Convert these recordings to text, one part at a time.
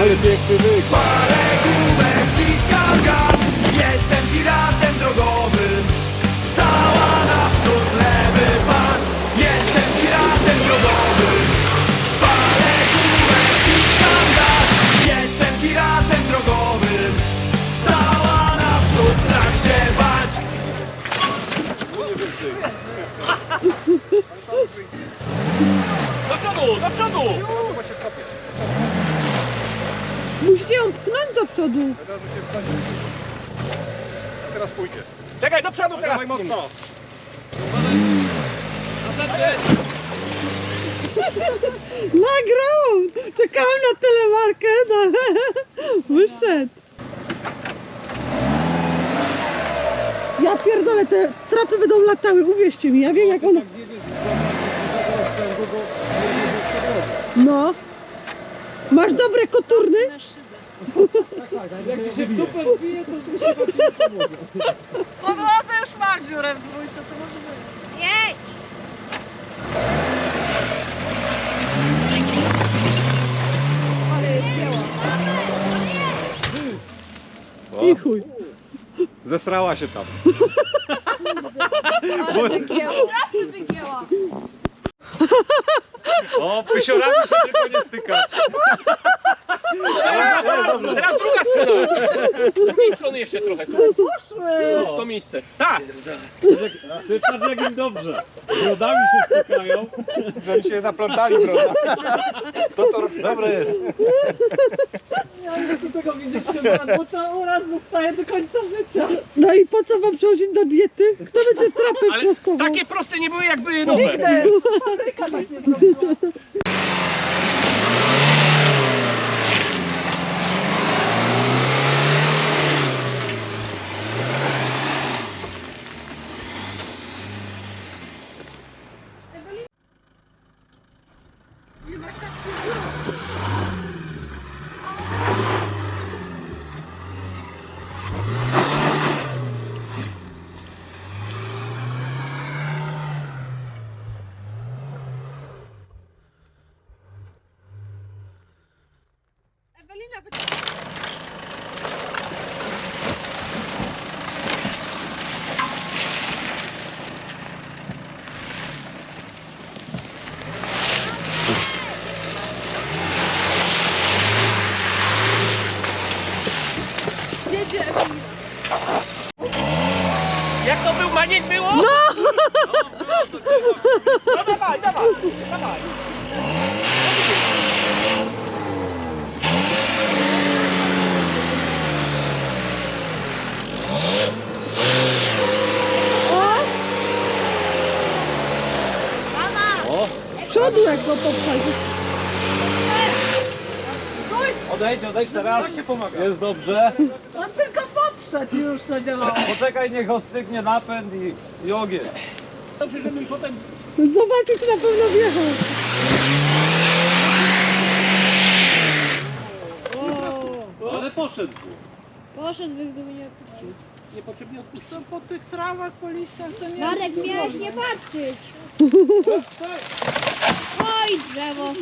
Hadi bekledik. Para Teraz pójdzie. Czekaj, do przodu teraz! Dawaj mocno. Nagrał! Czekałam na telemarkę, no ale wyszedł. Ja pierdolę, te trapy będą latały, uwierzcie mi, ja wiem jak one... No. Masz dobre koturny? Jak ci się w dupę wbije, to tu się właśnie nie pomoże. Podłodze już ma dziurę w dwójce, to może być. Jedź! Ale jest biała. I chuj. Zesrała się tam. Ale wygięła. Trafy wygięła. O, pysiorami się tylko nie stykasz. Teraz druga strona. Z drugiej strony jeszcze trochę. Tu, Poszły! w to miejsce. Tak! Ty patrz jak im dobrze. Brodami się stykają. Żeby się zaplątali, prawda? To to dobre jest. Ja nie chcę tego widzieć chyba, bo to uraz zostaje do końca życia. No i po co wam przechodzić do diety? Kto będzie trapy Ale prostował? takie proste nie były jak były nowe. Nigdy! Fabryka tak nie zrobiła. Ewelina, jedzie Ewelina. Jak to był maniek było? No! No dawaj, dawaj, dawaj. Z przodu jak go popchać. Odejdź, odejdź teraz. Jest dobrze. On tylko podszedł i już zadziałało. Poczekaj, niech ostygnie napęd i, i ogień. Dobrze, żebym potem Zobaczył, czy na pewno wjechał. Ale poszedł. Poszedł, gdyby nie puścił. Niepotrzebnie odpuszczę. Co po tych trawach, po liściach, to nie Marek, jest miałeś nie patrzeć. Oj, drzewo.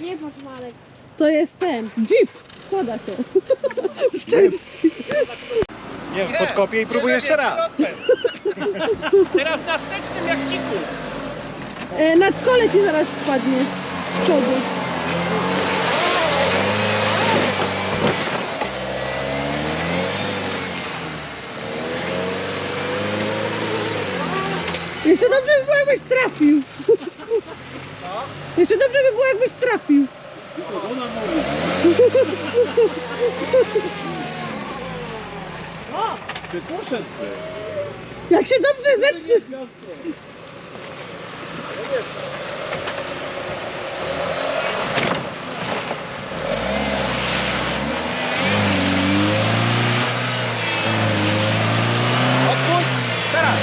Nie patrz, Marek. To jest ten, jeep. Składa się. Z części. Nie wiem, podkopię i próbuję jeszcze raz. Teraz na wstecznym jak ciku. E, nad kole ci zaraz spadnie z przodu. Jeszcze dobrze by było jakbyś trafił. Jeszcze dobrze by było jakbyś trafił. To żona mówi. Ty poszedł. Jak się dobrze zepsy. Nie jest miasto. Odpuść, teraz.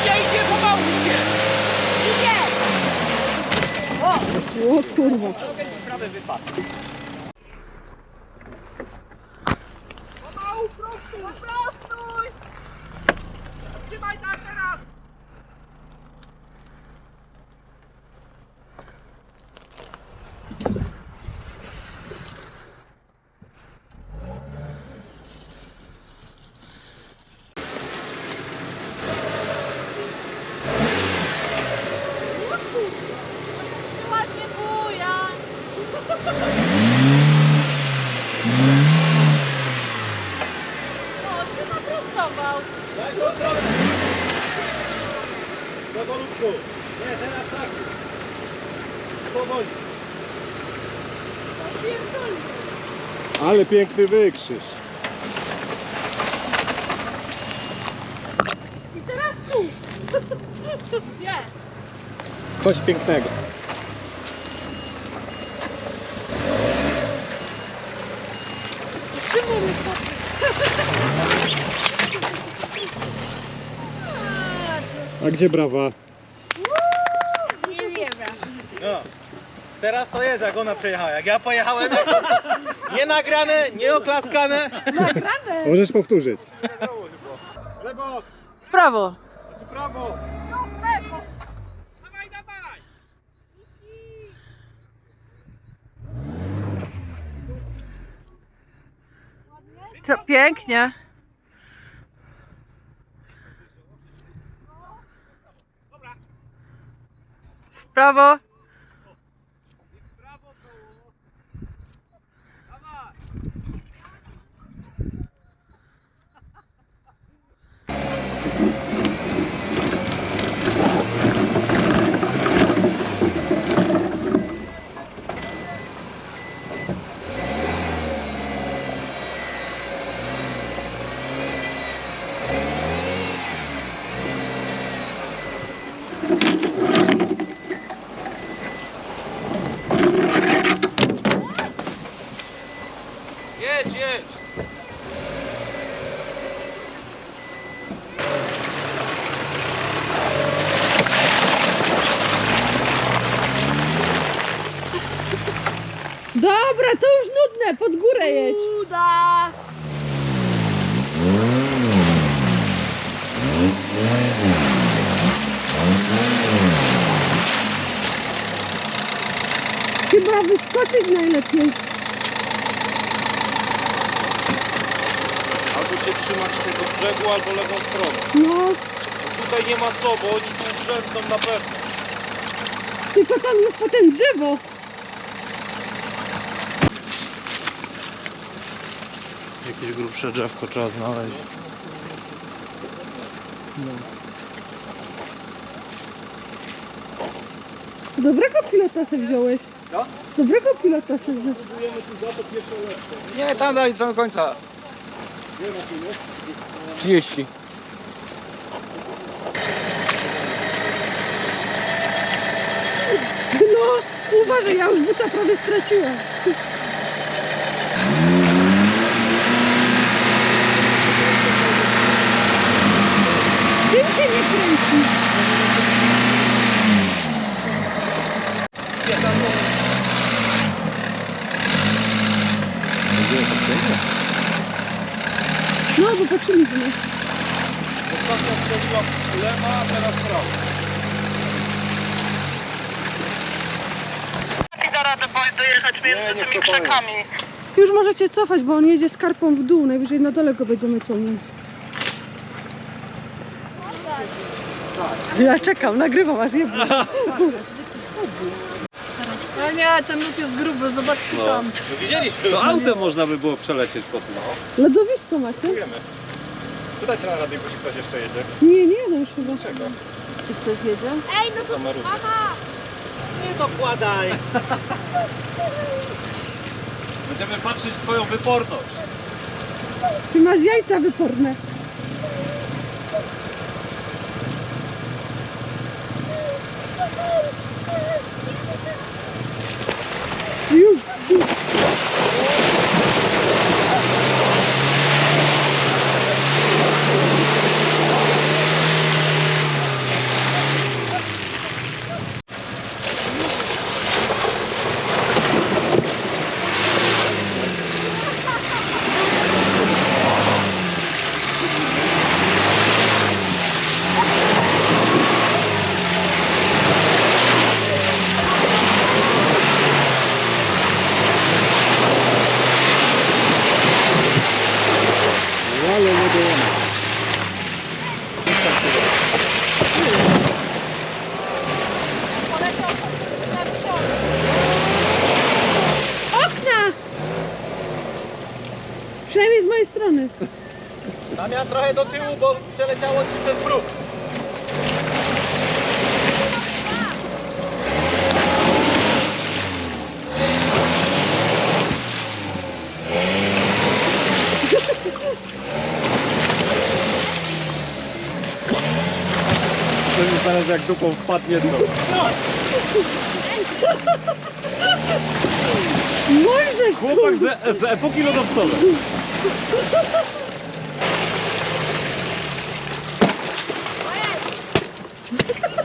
Idzie, idzie, pomału idzie. O kurwa. Prawy wypadł. Pomału, prostuj, prostuj. Trzymaj tak teraz. Ładnie buja. O, się naprostował. Powolutku. Nie, teraz tak. Powoli. Ale piękny wykrzyż. I teraz tu. Gdzie? Coś pięknego. Szymon, A gdzie brawa? Nie wiem. No. Teraz to jest jak ona przejechała. Jak ja pojechałem, nie nagrane, nie oklaskane. Możesz powtórzyć. Lewo, W prawo. czy prawo? Dawaj, dawaj. To pięknie. W prawo. Jedź, jedź. Dobra, to już nudne, pod górę jedź. Uda. Chyba wyskoczyć najlepiej. Albo się trzymać tego brzegu, albo lewą stroną. No, Tutaj nie ma co, bo oni tu brzęsną na pewno. tylko tam jest potem drzewo. Jakieś grubsze drzewko trzeba znaleźć. Dobrego pilota se wziąłeś. Co? Dobrego pilota se wziąłeś. Nie, tam daj do samego końca. 30. No, uważaj, ja już buta prawie straciłam. Czym się nie kręci? No, bo patrzyliśmy. lewa, a teraz prawa. Nie, nie spokojnie. Już możecie cofać, bo on jedzie skarpą w dół. Najwyżej na dole go będziemy ciągnąć. Ja czekam, nagrywam aż jebnę. A nie, ten lód jest gruby, zobaczcie tam. No widzieliśmy. To autem można by było przelecieć po tym. Lodowisko macie? Wiemy. Pytajcie na radio, jeśli ktoś jeszcze jedzie. Nie, nie, no już chyba. Czego? Czy ktoś jedzie? Ej, no to Kameru. mama! Nie dokładaj. Będziemy patrzeć twoją wyporność. Czy masz jajca wyporne? Poleciał na. Okna! Przynajmniej z mojej strony. Damian trochę do tyłu, bo przeleciało ci przez To mi zaraz jak dupą wpadnie to. Może Chłopak z, z epoki lodowcowej.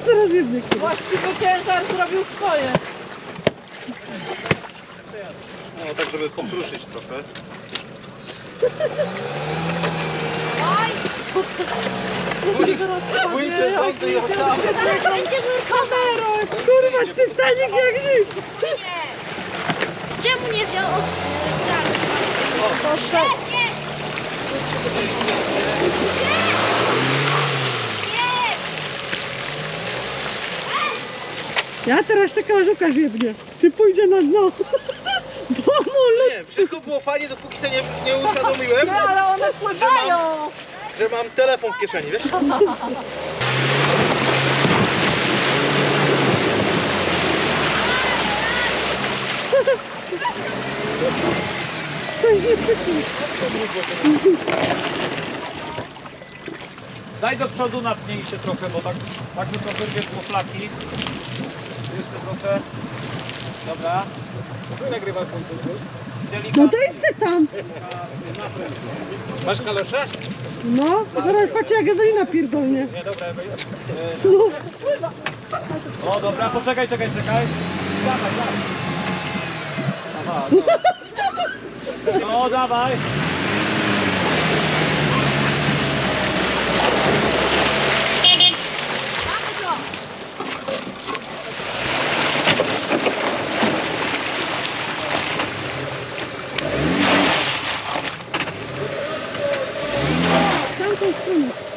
zaraz jedny. Właściwy ciężar zrobił swoje. No tak, żeby pokruszyć trochę. Płyńcie rządy i ocean. Będzie nurkował! Kurwa, Titanic jak nic. Nie! Czemu nie wziął! Jest! Ja teraz czekam, aż Łukasz jebnie. Czy pójdzie na dno? Bo mu lód Nie, wszystko było fajnie, dopóki sobie nie, nie uświadomiłem, No ale one pływają. Że mam telefon w kieszeni, wiesz? coś nie pyknie. Daj do przodu, napnij się trochę, bo tak, tak tylko wyrwiesz po flaki. Jeszcze trochę. Dobra. Tu nagrywasz końcówkę. No to idź tam. Masz kalosze? No, zaraz patrzę jak Ewelina pierdolnie. Nie, dobra, Ewelina. O dobra, poczekaj, czekaj, czekaj. Dawaj, dawaj. Aha, no. no dawaj. Woo!